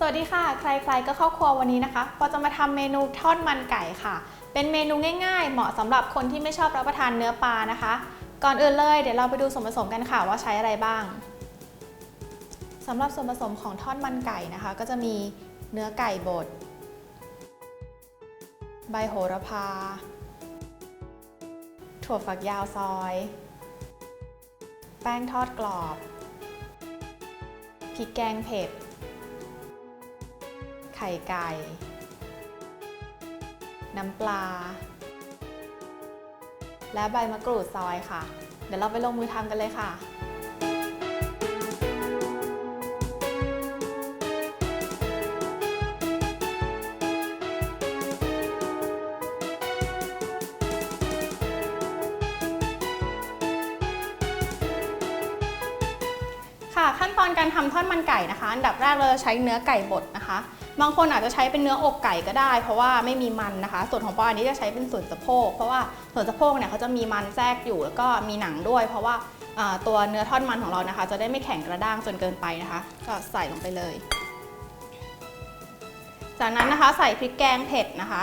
สวัสดีค่ะ ใครๆก็เข้าครัววันนี้นะคะปอจะมาทำเมนูทอดมันไก่ค่ะ เป็นเมนูง่าย ๆ เหมาะสำหรับคนที่ไม่ชอบรับประทานเนื้อปลานะคะ ก่อนอื่นเลยเดี๋ยวเราไปดูส่วนผสมกันค่ะว่าใช้อะไรบ้างสำหรับส่วนผสมของทอดมันไก่นะคะ ก็จะมีเนื้อไก่บด ใบโหระพา ถั่วฝักยาวซอย แป้งทอดกรอบ พริกแกงเผ็ด ไข่ไก่ น้ำปลา และใบมะกรูดซอยค่ะ เดี๋ยวเราไปลงมือทำกันเลยค่ะค่ะขั้นตอนการทำทอดมันไก่นะคะ อันดับแรกเราจะใช้เนื้อไก่บดนะคะ บางคนอาจจะใช้เป็นเนื้ออกไก่ก็ได้ เพราะว่าไม่มีมันนะคะ ส่วนของปออันนี้จะใช้เป็นส่วนสะโพกเพราะว่าส่วนสะโพกเนี่ยเขาจะมีมันแทรกอยู่แล้วก็มีหนังด้วย เพราะว่าตัวเนื้อทอดมันของเรานะคะ จะได้ไม่แข็งกระด้างจนเกินไปนะคะ ก็ใส่ลงไปเลย จากนั้นนะคะใส่พริกแกงเผ็ดนะคะ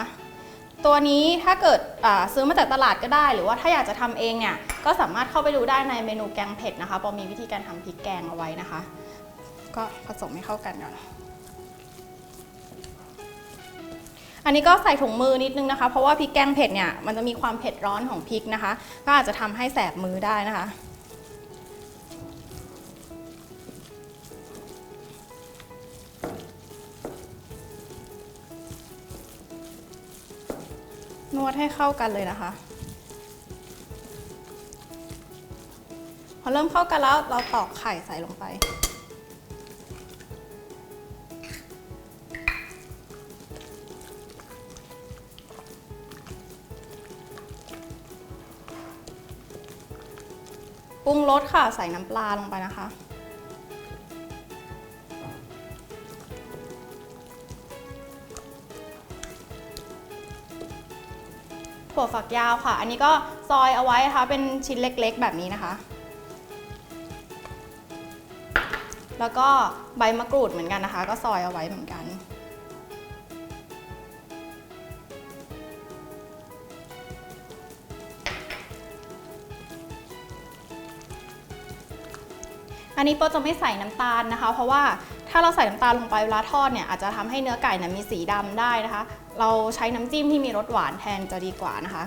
ตัวนี้ถ้าเกิดซื้อมาจากตลาดก็ได้ หรือว่าถ้าอยากจะทำเองเนี่ยก็สามารถเข้าไปดูได้ในเมนูแกงเผ็ดนะคะปอมีวิธีการทำพริกแกงเอาไว้นะคะ ก็ผสมให้เข้ากันก่อน อันนี้ก็ใส่ถุงมือนิดนึงนะคะ เพราะว่าพริกแกงเผ็ดเนี่ยมันจะมีความเผ็ดร้อนของพริกนะคะ ก็อาจจะทำให้แสบมือได้นะคะ นวดให้เข้ากันเลยนะคะ พอเริ่มเข้ากันแล้วเราตอกไข่ใส่ลงไป ปรุงรสค่ะใส่น้ำปลาลงไปนะคะ ถั่วฝักยาวค่ะ อันนี้ก็ซอยเอาไว้นะคะ เป็นชิ้นเล็กๆ แบบนี้นะคะ แล้วก็ใบมะกรูดเหมือนกันนะคะ ก็ซอยเอาไว้เหมือนกัน อันนี้โปจะไม่ใส่น้ำตาลนะคะ เพราะว่าถ้าเราใส่น้ำตาลลงไปเวลาทอดเนี่ยอาจจะทำให้เนื้อไก่เนี่ยมีสีดำได้นะคะ เราใช้น้ำจิ้มที่มีรสหวานแทนจะดีกว่านะคะ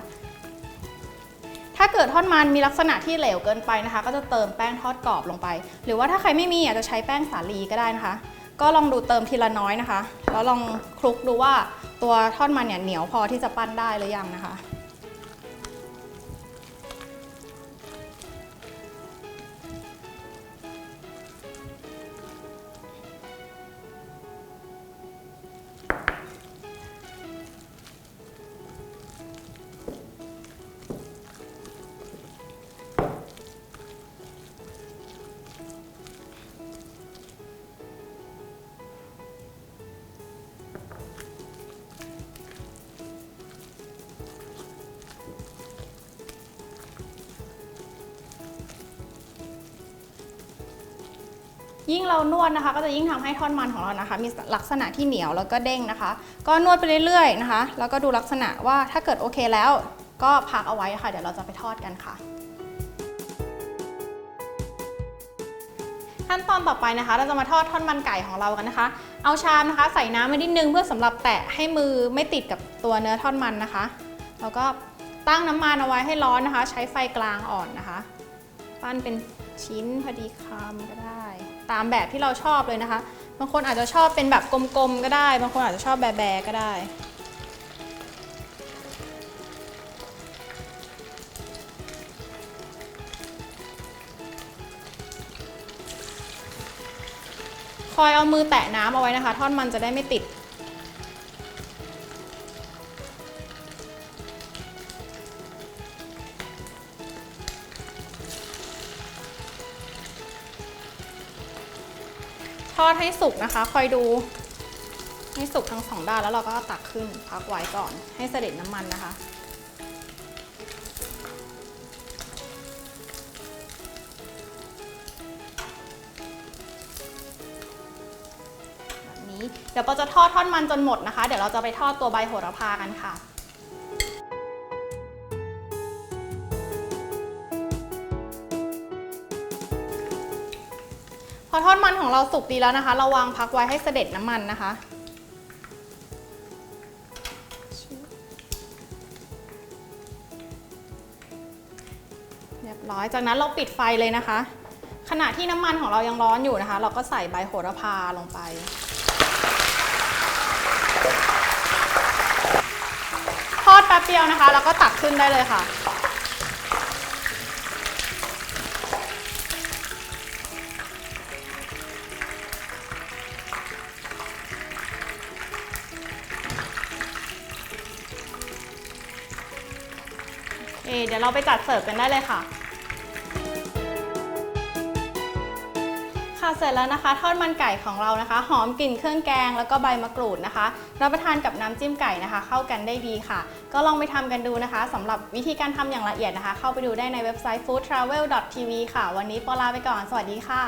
ถ้าเกิดทอดมันมีลักษณะที่เหลวเกินไปนะคะ ก็จะเติมแป้งทอดกรอบลงไป หรือว่าถ้าใครไม่มีอาจจะใช้แป้งสาลีก็ได้นะคะ ก็ลองดูเติมทีละน้อยนะคะ แล้วลองคลุกดูว่าตัวทอดมันเนี่ยเหนียวพอที่จะปั้นได้หรือยังนะคะ ยิ่งเรานวดนะคะ ก็จะยิ่งทำให้ทอดมันของเรานะคะ มีลักษณะที่เหนียวแล้วก็เด้งนะคะ ก็นวดไปเรื่อยๆนะคะ แล้วก็ดูลักษณะว่าถ้าเกิดโอเคแล้ว ก็พักเอาไว้ค่ะ เดี๋ยวเราจะไปทอดกันค่ะขั้นตอนต่อไปนะคะ เราจะมาทอดทอดมันไก่ของเรากันนะคะ เอาชามนะคะ ใส่น้ำไว้นิดนึงเพื่อสำหรับแตะให้มือไม่ติดกับตัวเนื้อทอดมันนะคะ แล้วก็ตั้งน้ำมันเอาไว้ให้ร้อนนะคะ ใช้ไฟกลางอ่อนนะคะ ปั้นเป็นชิ้นพอดีคำก็ได้ ตามแบบที่เราชอบเลยนะคะ บางคนอาจจะชอบเป็นแบบกลมๆก็ได้ บางคนอาจจะชอบแบะๆก็ได้คอยเอามือแตะน้ำเอาไว้นะคะ ท่อนมันจะได้ไม่ติด ทอดให้สุกนะคะ คอยดูให้สุกทั้งสองด้านแล้วเราก็ตักขึ้นพักไว้ก่อน ให้เสด็จน้ำมันนะคะ แบบนี้เดี๋ยวปอจะทอดทอดมันจนหมดนะคะ เดี๋ยวเราจะไปทอดตัวใบโหระพากันค่ะ อทอดมันของเราสุกดีแล้วนะคะ เราวางพักไว้ให้เสด็จน้ำมันนะคะ เรียบร้อย จากนั้นเราปิดไฟเลยนะคะ ขณะที่น้ำมันของเรายังร้อนอยู่นะคะ เราก็ใส่ใบโหระพาลงไปทอดแป๊บเดียวนะคะ แล้วก็ตักขึ้นได้เลยค่ะ เเดี๋ยวเราไปจัดเสิร์ฟกันได้เลยค่ะ ค่ะเสร็จแล้วนะคะ ทอดมันไก่ของเรานะคะ หอมกลิ่นเครื่องแกงแล้วก็ใบมะกรูดนะคะรับประทานกับน้ำจิ้มไก่นะคะ เข้ากันได้ดีค่ะ ก็ลองไปทำกันดูนะคะสำหรับวิธีการทำอย่างละเอียดนะคะ เข้าไปดูได้ในเว็บไซต์ foodtravel.tv ค่ะ วันนี้ปอลาไปก่อน สวัสดีค่ะ